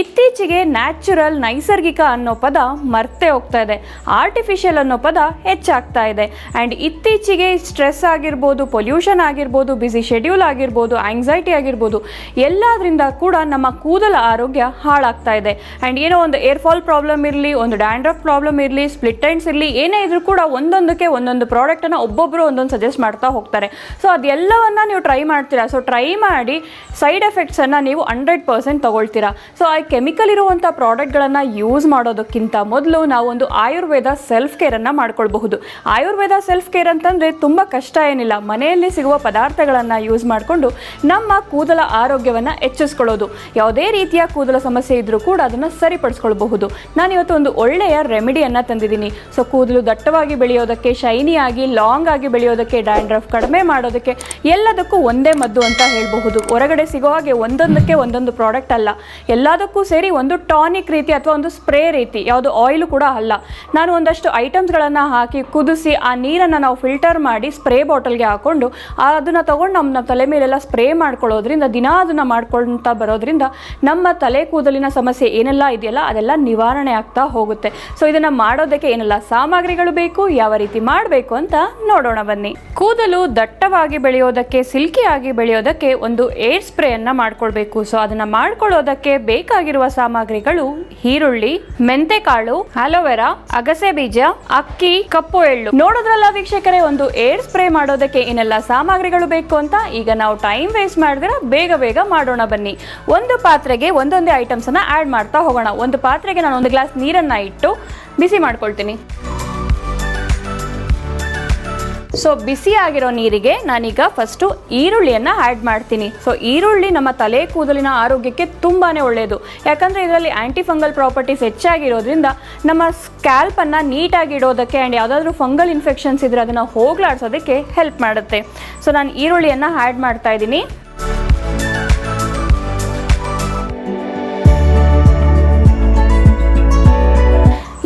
ಇತ್ತೀಚೆಗೆ ನ್ಯಾಚುರಲ್ ನೈಸರ್ಗಿಕ ಅನ್ನೋ ಪದ ಮರ್ತೆ ಹೋಗ್ತಾ ಇದೆ. ಆರ್ಟಿಫಿಷಿಯಲ್ ಅನ್ನೋ ಪದ ಹೆಚ್ಚಾಗ್ತಾ ಇದೆ. ಆ್ಯಂಡ್ ಇತ್ತೀಚೆಗೆ ಸ್ಟ್ರೆಸ್ ಆಗಿರ್ಬೋದು ಪೊಲ್ಯೂಷನ್ ಆಗಿರ್ಬೋದು ಬ್ಯುಸಿ ಶೆಡ್ಯೂಲ್ ಆಗಿರ್ಬೋದು ಆಂಗ್ಸೈಟಿ ಆಗಿರ್ಬೋದು, ಎಲ್ಲದರಿಂದ ಕೂಡ ನಮ್ಮ ಕೂದಲ ಆರೋಗ್ಯ ಹಾಳಾಗ್ತಾ ಇದೆ. ಆ್ಯಂಡ್ ಏನೋ ಒಂದು ಏರ್ ಫಾಲ್ ಪ್ರಾಬ್ಲಮ್ ಇರಲಿ, ಒಂದು ಡ್ಯಾಂಡ್ರಫ್ ಪ್ರಾಬ್ಲಮ್ ಇರಲಿ ಸ್ಪ್ಲಿಟ್ ಇರಲಿ, ಏನೇ ಇದ್ರೂ ಕೂಡ ಒಂದೊಂದಕ್ಕೆ ಒಂದೊಂದು ಪ್ರಾಡಕ್ಟನ್ನು ಒಬ್ಬೊಬ್ಬರು ಒಂದೊಂದು ಸಜೆಸ್ಟ್ ಮಾಡ್ತಾ ಹೋಗ್ತಾರೆ. ಸೊ ಅದೆಲ್ಲವನ್ನ ನೀವು ಟ್ರೈ ಮಾಡ್ತೀರಾ? ಸೊ ಟ್ರೈ ಮಾಡಿ ಸೈಡ್ ಎಫೆಕ್ಟ್ಸನ್ನು ನೀವು ಹಂಡ್ರೆಡ್ ಪರ್ಸೆಂಟ್ ತೊಗೊಳ್ತೀರಾ. ಸೊ ಕೆಮಿಕಲ್ ಇರುವಂಥ ಪ್ರಾಡಕ್ಟ್ಗಳನ್ನು ಯೂಸ್ ಮಾಡೋದಕ್ಕಿಂತ ಮೊದಲು ನಾವೊಂದು ಆಯುರ್ವೇದ ಸೆಲ್ಫ್ ಕೇರನ್ನು ಮಾಡ್ಕೊಳ್ಬಹುದು. ಆಯುರ್ವೇದ ಸೆಲ್ಫ್ ಕೇರ್ ಅಂತಂದರೆ ತುಂಬ ಕಷ್ಟ ಏನಿಲ್ಲ. ಮನೆಯಲ್ಲಿ ಸಿಗುವ ಪದಾರ್ಥಗಳನ್ನು ಯೂಸ್ ಮಾಡಿಕೊಂಡು ನಮ್ಮ ಕೂದಲ ಆರೋಗ್ಯವನ್ನು ಹೆಚ್ಚಿಸ್ಕೊಳ್ಳೋದು. ಯಾವುದೇ ರೀತಿಯ ಕೂದಲ ಸಮಸ್ಯೆ ಇದ್ದರೂ ಕೂಡ ಅದನ್ನು ಸರಿಪಡಿಸ್ಕೊಳ್ಬಹುದು. ನಾನು ಇವತ್ತು ಒಂದು ಒಳ್ಳೆಯ ರೆಮಿಡಿಯನ್ನು ತಂದಿದ್ದೀನಿ. ಸೊ ಕೂದಲು ದಟ್ಟವಾಗಿ ಬೆಳೆಯೋದಕ್ಕೆ ಶೈನಿಯಾಗಿ ಲಾಂಗ್ ಆಗಿ ಬೆಳೆಯೋದಕ್ಕೆ ಡ್ಯಾಂಡ್ರಫ್ ಕಡಿಮೆ ಮಾಡೋದಕ್ಕೆ ಎಲ್ಲದಕ್ಕೂ ಒಂದೇ ಮದ್ದು ಅಂತ ಹೇಳಬಹುದು. ಹೊರಗಡೆ ಸಿಗೋ ಹಾಗೆ ಒಂದೊಂದಕ್ಕೆ ಒಂದೊಂದು ಪ್ರಾಡಕ್ಟ್ ಅಲ್ಲ. ಎಲ್ಲದಕ್ಕೂ ಸೇರಿ ಒಂದು ಟಾನಿಕ್ ರೀತಿ ಅಥವಾ ಒಂದು ಸ್ಪ್ರೇ ರೀತಿ, ಯಾವುದು ಆಯಿಲ್ ಕೂಡ ಅಲ್ಲ. ನಾನು ಒಂದಷ್ಟು ಐಟಮ್ಸ್ಗಳನ್ನು ಹಾಕಿ ಕುದಿಸಿ ಆ ನೀರನ್ನು ನಾವು ಫಿಲ್ಟರ್ ಮಾಡಿ ಸ್ಪ್ರೇ ಬಾಟಲ್ಗೆ ಹಾಕೊಂಡು ಅದನ್ನು ತೊಗೊಂಡು ನಮ್ಮ ತಲೆ ಮೇಲೆಲ್ಲ ಸ್ಪ್ರೇ ಮಾಡ್ಕೊಳ್ಳೋದ್ರಿಂದ, ದಿನ ಅದನ್ನು ಮಾಡ್ಕೊಳ್ತಾ ಬರೋದ್ರಿಂದ ನಮ್ಮ ತಲೆ ಕೂದಲಿನ ಸಮಸ್ಯೆ ಏನೆಲ್ಲ ಇದೆಯಲ್ಲ ಅದೆಲ್ಲ ನಿವಾರಣೆ ಆಗ್ತಾ ಹೋಗುತ್ತೆ. ಸೊ ಇದನ್ನು ಮಾಡೋದಕ್ಕೆ ಏನೆಲ್ಲ ಸಾಮಗ್ರಿಗಳು ಬೇಕು, ಯಾವ ರೀತಿ ಮಾಡಬೇಕು ಅಂತ ನೋಡೋಣ ಬನ್ನಿ. ಕೂದಲು ದಟ್ಟವಾಗಿ ಬೆಳೆಯೋದಕ್ಕೆ, ಸಿಲ್ಕಿಯಾಗಿ ಬೆಳೆಯೋದಕ್ಕೆ ಒಂದು ಏರ್ ಸ್ಪ್ರೇಯನ್ನು ಮಾಡ್ಕೊಳ್ಬೇಕು. ಸೊ ಅದನ್ನು ಮಾಡ್ಕೊಳ್ಳೋದಕ್ಕೆ ಬೇಕಾಗಿರುವ ಸಾಮಗ್ರಿಗಳು ಈರುಳ್ಳಿ, ಮೆಂತೆಕಾಳು, ಅಲೋವೆರಾ, ಅಗಸೆ ಬೀಜ, ಅಕ್ಕಿ, ಕಪ್ಪು ಎಳ್ಳು. ನೋಡೋದ್ರಲ್ಲ ವೀಕ್ಷಕರೇ, ಒಂದು ಏರ್ ಸ್ಪ್ರೇ ಮಾಡೋದಕ್ಕೆ ಏನೆಲ್ಲ ಸಾಮಗ್ರಿಗಳು ಬೇಕು ಅಂತ ಈಗ ನಾವು ಟೈಮ್ ವೇಸ್ಟ್ ಮಾಡಿದ್ರೆ ಬೇಗ ಬೇಗ ಮಾಡೋಣ ಬನ್ನಿ. ಒಂದು ಪಾತ್ರೆಗೆ ಒಂದೊಂದೇ ಐಟಮ್ಸ್ ಅನ್ನ ಆಡ್ ಮಾಡ್ತಾ ಹೋಗೋಣ. ಒಂದು ಪಾತ್ರೆಗೆ ನಾನು ಒಂದು ಗ್ಲಾಸ್ ನೀರನ್ನ ಇಟ್ಟು ಬಿಸಿ ಮಾಡ್ಕೊಳ್ತೀನಿ. ಸೊ ಬಿಸಿ ಆಗಿರೋ ನೀರಿಗೆ ನಾನೀಗ ಫಸ್ಟು ಈರುಳ್ಳಿಯನ್ನು ಆ್ಯಡ್ ಮಾಡ್ತೀನಿ. ಸೊ ಈರುಳ್ಳಿ ನಮ್ಮ ತಲೆ ಕೂದಲಿನ ಆರೋಗ್ಯಕ್ಕೆ ತುಂಬಾ ಒಳ್ಳೆಯದು ಯಾಕಂದರೆ ಇದರಲ್ಲಿ ಆ್ಯಂಟಿ ಫಂಗಲ್ ಪ್ರಾಪರ್ಟೀಸ್ ಹೆಚ್ಚಾಗಿರೋದ್ರಿಂದ ನಮ್ಮ ಸ್ಕ್ಯಾಲ್ಪನ್ನು ನೀಟಾಗಿ ಇಡೋದಕ್ಕೆ ಆ್ಯಂಡ್ ಯಾವುದಾದ್ರೂ ಫಂಗಲ್ ಇನ್ಫೆಕ್ಷನ್ಸ್ ಇದ್ದರೆ ಅದನ್ನು ಹೋಗ್ಲಾಡ್ಸೋದಕ್ಕೆ ಹೆಲ್ಪ್ ಮಾಡುತ್ತೆ. ಸೊ ನಾನು ಈರುಳ್ಳಿಯನ್ನು ಆ್ಯಡ್ ಮಾಡ್ತಾ ಇದ್ದೀನಿ.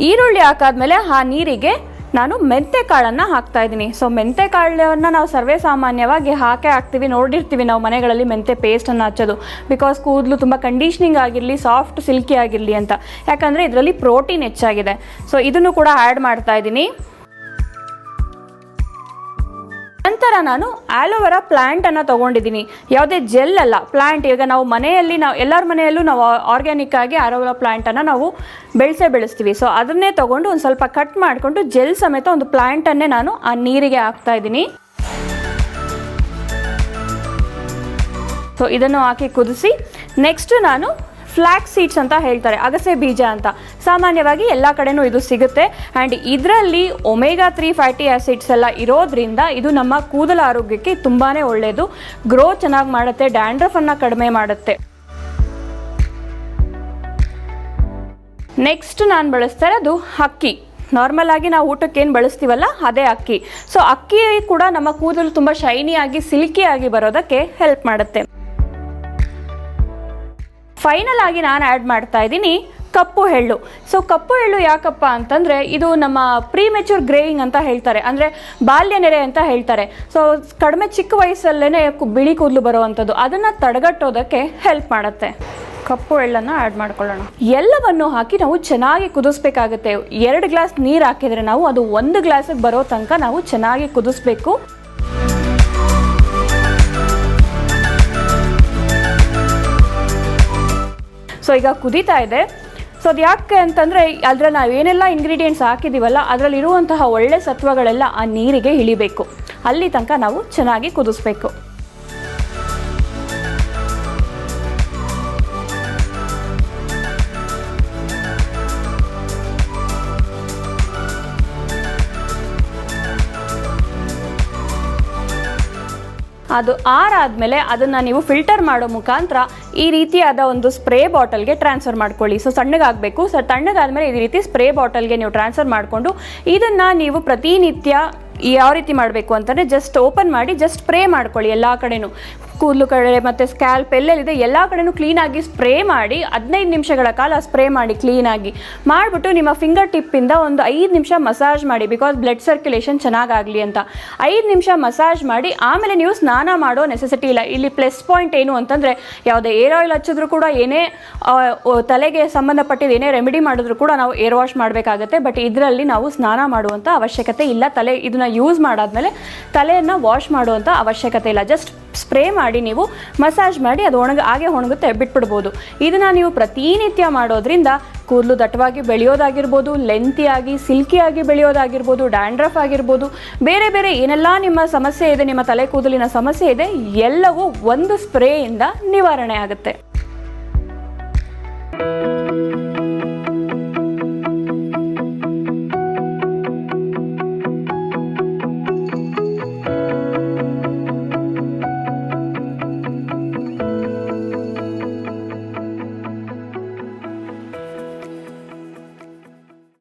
ಈರುಳ್ಳಿ ಹಾಕಾದ್ಮೇಲೆ ಆ ನೀರಿಗೆ ನಾನು ಮೆಂತೆ ಕಾಳನ್ನು ಹಾಕ್ತಾ ಇದ್ದೀನಿ. ಸೊ ಮೆಂತೆ ಕಾಳನ್ನು ನಾವು ಸರ್ವೇ ಸಾಮಾನ್ಯವಾಗಿ ಹಾಕೇ ಹಾಕ್ತೀವಿ ನೋಡಿರ್ತೀವಿ ನಾವು ಮನೆಗಳಲ್ಲಿ ಮೆಂತೆ ಪೇಸ್ಟನ್ನು ಹಚ್ಚೋದು. ಬಿಕಾಸ್ ಕೂದಲು ತುಂಬ ಕಂಡೀಷ್ನಿಂಗ್ ಆಗಿರಲಿ ಸಾಫ್ಟ್ ಸಿಲ್ಕಿ ಆಗಿರಲಿ ಅಂತ. ಯಾಕಂದರೆ ಇದರಲ್ಲಿ ಪ್ರೋಟೀನ್ ಹೆಚ್ಚಾಗಿದೆ. ಸೊ ಇದನ್ನು ಕೂಡ ಆ್ಯಡ್ ಮಾಡ್ತಾ ಇದ್ದೀನಿ. ನಂತರ ನಾನು ಆಲೋವೆರಾ ಪ್ಲ್ಯಾಂಟನ್ನು ತೊಗೊಂಡಿದ್ದೀನಿ. ಯಾವುದೇ ಜೆಲ್ ಅಲ್ಲ. ಪ್ಲ್ಯಾಂಟ್ ಈಗ ನಾವು ಮನೆಯಲ್ಲಿ ನಾವು ಎಲ್ಲರ ಮನೆಯಲ್ಲೂ ನಾವು ಆರ್ಗ್ಯಾನಿಕ್ ಆಗಿ ಆಲೋವೆರಾ ಪ್ಲ್ಯಾಂಟನ್ನು ನಾವು ಬೆಳೆಸೇ ಬೆಳೆಸ್ತೀವಿ. ಸೊ ಅದನ್ನೇ ತೊಗೊಂಡು ಒಂದು ಸ್ವಲ್ಪ ಕಟ್ ಮಾಡಿಕೊಂಡು ಜೆಲ್ ಸಮೇತ ಒಂದು ಪ್ಲ್ಯಾಂಟನ್ನೇ ನಾನು ಆ ನೀರಿಗೆ ಹಾಕ್ತಾ ಇದ್ದೀನಿ. ಸೊ ಇದನ್ನು ಹಾಕಿ ಕುದಿಸಿ ನೆಕ್ಸ್ಟ್ ನಾನು ಫ್ಲ್ಯಾಕ್ ಸೀಡ್ಸ್ ಅಂತ ಹೇಳ್ತಾರೆ, ಅಗಸೆ ಬೀಜ ಅಂತ. ಸಾಮಾನ್ಯವಾಗಿ ಎಲ್ಲ ಕಡೆನೂ ಇದು ಸಿಗುತ್ತೆ. ಆ್ಯಂಡ್ ಇದರಲ್ಲಿ ಒಮೆಗಾ ತ್ರೀ ಫ್ಯಾಟಿ ಆ್ಯಸಿಡ್ಸ್ ಎಲ್ಲ ಇರೋದ್ರಿಂದ ಇದು ನಮ್ಮ ಕೂದಲ ಆರೋಗ್ಯಕ್ಕೆ ತುಂಬಾ ಒಳ್ಳೆಯದು ಗ್ರೋ ಚೆನ್ನಾಗಿ ಮಾಡುತ್ತೆ ಡ್ಯಾಂಡ್ರಫನ್ನು ಕಡಿಮೆ ಮಾಡುತ್ತೆ. ನೆಕ್ಸ್ಟ್ ನಾನು ಬಳಸ್ತಾ ಇರೋದು ಅಕ್ಕಿ. ನಾರ್ಮಲ್ ಆಗಿ ನಾವು ಊಟಕ್ಕೆ ಏನು ಬಳಸ್ತೀವಲ್ಲ, ಅದೇ ಅಕ್ಕಿ. ಸೊ ಅಕ್ಕಿ ಕೂಡ ನಮ್ಮ ಕೂದಲು ತುಂಬ ಶೈನಿಯಾಗಿ ಸಿಲ್ಕಿಯಾಗಿ ಬರೋದಕ್ಕೆ ಹೆಲ್ಪ್ ಮಾಡುತ್ತೆ. ಫೈನಲ್ ಆಗಿ ನಾನು ಆ್ಯಡ್ ಮಾಡ್ತಾ ಇದ್ದೀನಿ ಕಪ್ಪು ಎಳ್ಳು. ಸೊ ಕಪ್ಪು ಎಳ್ಳು ಯಾಕಪ್ಪ ಅಂತಂದರೆ ಇದು ನಮ್ಮ ಪ್ರೀ ಮೆಚೂರ್ ಗ್ರೇಯಿಂಗ್ ಅಂತ ಹೇಳ್ತಾರೆ. ಅಂದರೆ ಬಾಲ್ಯ ನೆರೆ ಅಂತ ಹೇಳ್ತಾರೆ. ಸೊ ಕಡಿಮೆ ಚಿಕ್ಕ ವಯಸ್ಸಲ್ಲೇ ಬಿಳಿ ಕೂದಲು ಬರುವಂಥದ್ದು. ಅದನ್ನು ತಡೆಗಟ್ಟೋದಕ್ಕೆ ಹೆಲ್ಪ್ ಮಾಡುತ್ತೆ. ಕಪ್ಪು ಎಳ್ಳನ್ನು ಆ್ಯಡ್ ಮಾಡ್ಕೊಳ್ಳೋಣ. ಎಲ್ಲವನ್ನು ಹಾಕಿ ನಾವು ಚೆನ್ನಾಗಿ ಕುದಿಸ್ಬೇಕಾಗುತ್ತೆ. ಎರಡು ಗ್ಲಾಸ್ ನೀರು ಹಾಕಿದರೆ ನಾವು ಅದು ಒಂದು ಗ್ಲಾಸಿಗೆ ಬರೋ ತನಕ ನಾವು ಚೆನ್ನಾಗಿ ಕುದಿಸ್ಬೇಕು. ಸೊ ಈಗ ಕುದೀತಾ ಇದೆ. ಸೊ ಅದು ಯಾಕೆ ಅಂತಂದರೆ, ಅದರಲ್ಲಿ ನಾವು ಏನೆಲ್ಲ ಇಂಗ್ರೀಡಿಯೆಂಟ್ಸ್ ಹಾಕಿದ್ದೀವಲ್ಲ ಅದರಲ್ಲಿರುವಂತಹ ಒಳ್ಳೆ ಸತ್ವಗಳೆಲ್ಲ ಆ ನೀರಿಗೆ ಇಳಿಬೇಕು. ಅಲ್ಲಿ ತನಕ ನಾವು ಚೆನ್ನಾಗಿ ಕುದಿಸ್ಬೇಕು. ಅದು ಆರಾದಮೇಲೆ ಅದನ್ನು ನೀವು ಫಿಲ್ಟರ್ ಮಾಡೋ ಮುಖಾಂತರ ಈ ರೀತಿಯಾದ ಒಂದು ಸ್ಪ್ರೇ ಬಾಟಲ್ಗೆ ಟ್ರಾನ್ಸ್ಫರ್ ಮಾಡ್ಕೊಳ್ಳಿ. ಸೊ ತಣ್ಣಗಾಗಬೇಕು ಸೊ ತಣ್ಣಗಾದಮೇಲೆ ಈ ರೀತಿ ಸ್ಪ್ರೇ ಬಾಟಲ್ಗೆ ನೀವು ಟ್ರಾನ್ಸ್ಫರ್ ಮಾಡಿಕೊಂಡು ಇದನ್ನು ನೀವು ಪ್ರತಿನಿತ್ಯ ಯಾವ ರೀತಿ ಮಾಡಬೇಕು ಅಂತಂದರೆ ಜಸ್ಟ್ ಓಪನ್ ಮಾಡಿ ಜಸ್ಟ್ ಸ್ಪ್ರೇ ಮಾಡ್ಕೊಳ್ಳಿ ಎಲ್ಲ ಕಡೆನೂ. ಕೂದಲು ಕಡೆ ಮತ್ತು ಸ್ಕ್ಯಾಲ್ಪ್ ಎಲ್ಲೆಲ್ಲಿದೆ, ಎಲ್ಲ ಕಡೆನೂ ಕ್ಲೀನಾಗಿ ಸ್ಪ್ರೇ ಮಾಡಿ, ಹದಿನೈದು ನಿಮಿಷಗಳ ಕಾಲ ಸ್ಪ್ರೇ ಮಾಡಿ ಕ್ಲೀನಾಗಿ ಮಾಡಿಬಿಟ್ಟು ನಿಮ್ಮ ಫಿಂಗರ್ ಟಿಪ್ಪಿಂದ ಒಂದು ಐದು ನಿಮಿಷ ಮಸಾಜ್ ಮಾಡಿ ಬಿಕಾಸ್ ಬ್ಲಡ್ ಸರ್ಕ್ಯುಲೇಷನ್ ಚೆನ್ನಾಗಾಗಲಿ ಅಂತ. ಐದು ನಿಮಿಷ ಮಸಾಜ್ ಮಾಡಿ, ಆಮೇಲೆ ನೀವು ಸ್ನಾನ ಮಾಡೋ ನೆಸೆಸಿಟಿ ಇಲ್ಲ. ಇಲ್ಲಿ ಪ್ಲಸ್ ಪಾಯಿಂಟ್ ಏನು ಅಂತಂದರೆ, ಯಾವುದೇ ಏರ್ ಆಯಿಲ್ ಹಚ್ಚಿದ್ರು ಕೂಡ ಏನೇ ತಲೆಗೆ ಸಂಬಂಧಪಟ್ಟಿದ್ದು ಏನೇ ರೆಮಿಡಿ ಮಾಡಿದ್ರು ಕೂಡ ನಾವು ಏರ್ ವಾಶ್ ಮಾಡಬೇಕಾಗತ್ತೆ. ಬಟ್ ಇದರಲ್ಲಿ ನಾವು ಸ್ನಾನ ಮಾಡುವಂಥ ಅವಶ್ಯಕತೆ ಇಲ್ಲ. ತಲೆ ಇದನ್ನ ಯೂಸ್ ಮಾಡಾದ್ಮೇಲೆ ತಲೆಯನ್ನು ವಾಶ್ ಮಾಡುವಂಥ ಅವಶ್ಯಕತೆ ಇಲ್ಲ. ಜಸ್ಟ್ ಸ್ಪ್ರೇ ಮಾಡಿ ನೀವು ಮಸಾಜ್ ಮಾಡಿ ಅದು ಒಣಗ, ಹಾಗೆ ಒಣಗುತ್ತೆ, ಬಿಟ್ಬಿಡ್ಬೋದು. ಇದನ್ನು ನೀವು ಪ್ರತಿನಿತ್ಯ ಮಾಡೋದ್ರಿಂದ ಕೂದಲು ದಟ್ಟವಾಗಿ ಬೆಳೆಯೋದಾಗಿರ್ಬೋದು, ಲೆಂತಿಯಾಗಿ, ಸಿಲ್ಕಿಯಾಗಿ ಬೆಳೆಯೋದಾಗಿರ್ಬೋದು, ಡ್ಯಾಂಡ್ರಫ್ ಆಗಿರ್ಬೋದು, ಬೇರೆ ಬೇರೆ ಏನೆಲ್ಲ ನಿಮ್ಮ ಸಮಸ್ಯೆ ಇದೆ, ನಿಮ್ಮ ತಲೆ ಕೂದಲಿನ ಸಮಸ್ಯೆ ಇದೆ, ಎಲ್ಲವೂ ಒಂದು ಸ್ಪ್ರೇಯಿಂದ ನಿವಾರಣೆ ಆಗುತ್ತೆ.